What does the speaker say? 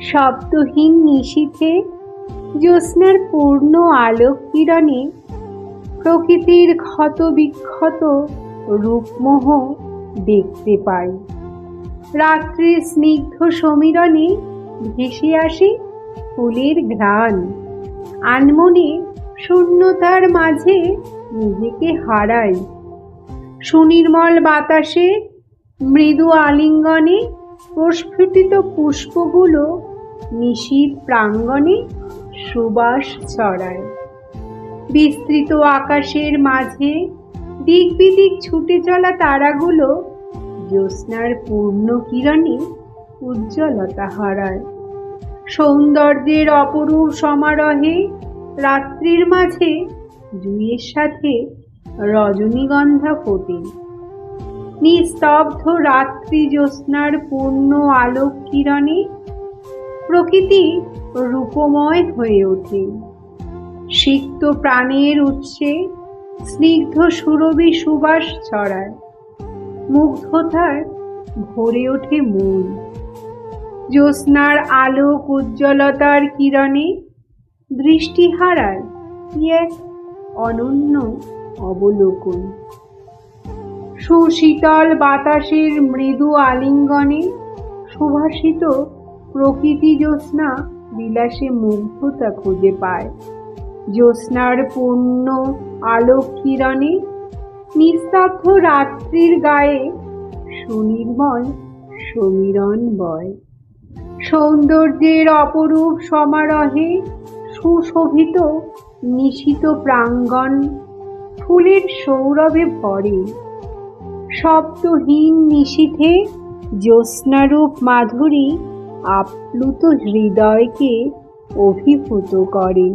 শব্দহীন নিশীথে জ্যোৎস্নার পূর্ণ আলোক কিরণে প্রকৃতির ক্ষত বিক্ষত রূপমোহ দেখতে পাই। রাত্রির স্নিগ্ধ সমীরণে ভেসে আসে ফুলের ঘ্রাণ। আনমনে শূন্যতার মাঝে নিজেকে হারাই। সুনির্মল বাতাসে মৃদু আলিঙ্গনে প্রস্ফুটিত পুষ্পগুলো নিশীত প্রাঙ্গণে সুবাস ছড়ায়। বিস্তৃত আকাশের মাঝে দিক বিদিক ছুটে চলা তারাগুলো জ্যোৎস্নার পূর্ণ কিরণে উজ্জ্বলতা হারায়। সৌন্দর্যের অপরূপ সমারোহে রাত্রির মাঝে জুঁয়ের সাথে রজনীগন্ধা ফোটে। নিস্তব্ধ রাত্রি জ্যোৎস্নার পূর্ণ আলোক কিরণে প্রকৃতি রূপময় হয়ে ওঠে। সিক্ত প্রাণের উৎসে স্নিগ্ধ সুরভি সুবাস ছড়ায়। মুগ্ধতার ভরে ওঠে মন। জ্যোৎস্নার আলোক উজ্জ্বলতার কিরণে দৃষ্টি হারায় কি এক অনন্য অবলোকন। সুশীতল বাতাসের মৃদু আলিঙ্গনে সুভাষিত প্রকৃতি জ্যোৎস্না বিলাসে মুগ্ধতা খুঁজে পায়। জ্যোৎস্নার পূর্ণ আলোক কিরণে নিস্তব্ধ রাত্রির গায়ে সুনির্মল সমীরণ বয়। সৌন্দর্যের অপরূপ সমারোহে সুশোভিত নিশিত প্রাঙ্গণ ফুলের সৌরভে ভরে। শব্দহীন নিশীথে জ্যোৎস্নারূপ মাধুরী আপ্লুত হৃদয়কে অভিভূত করে।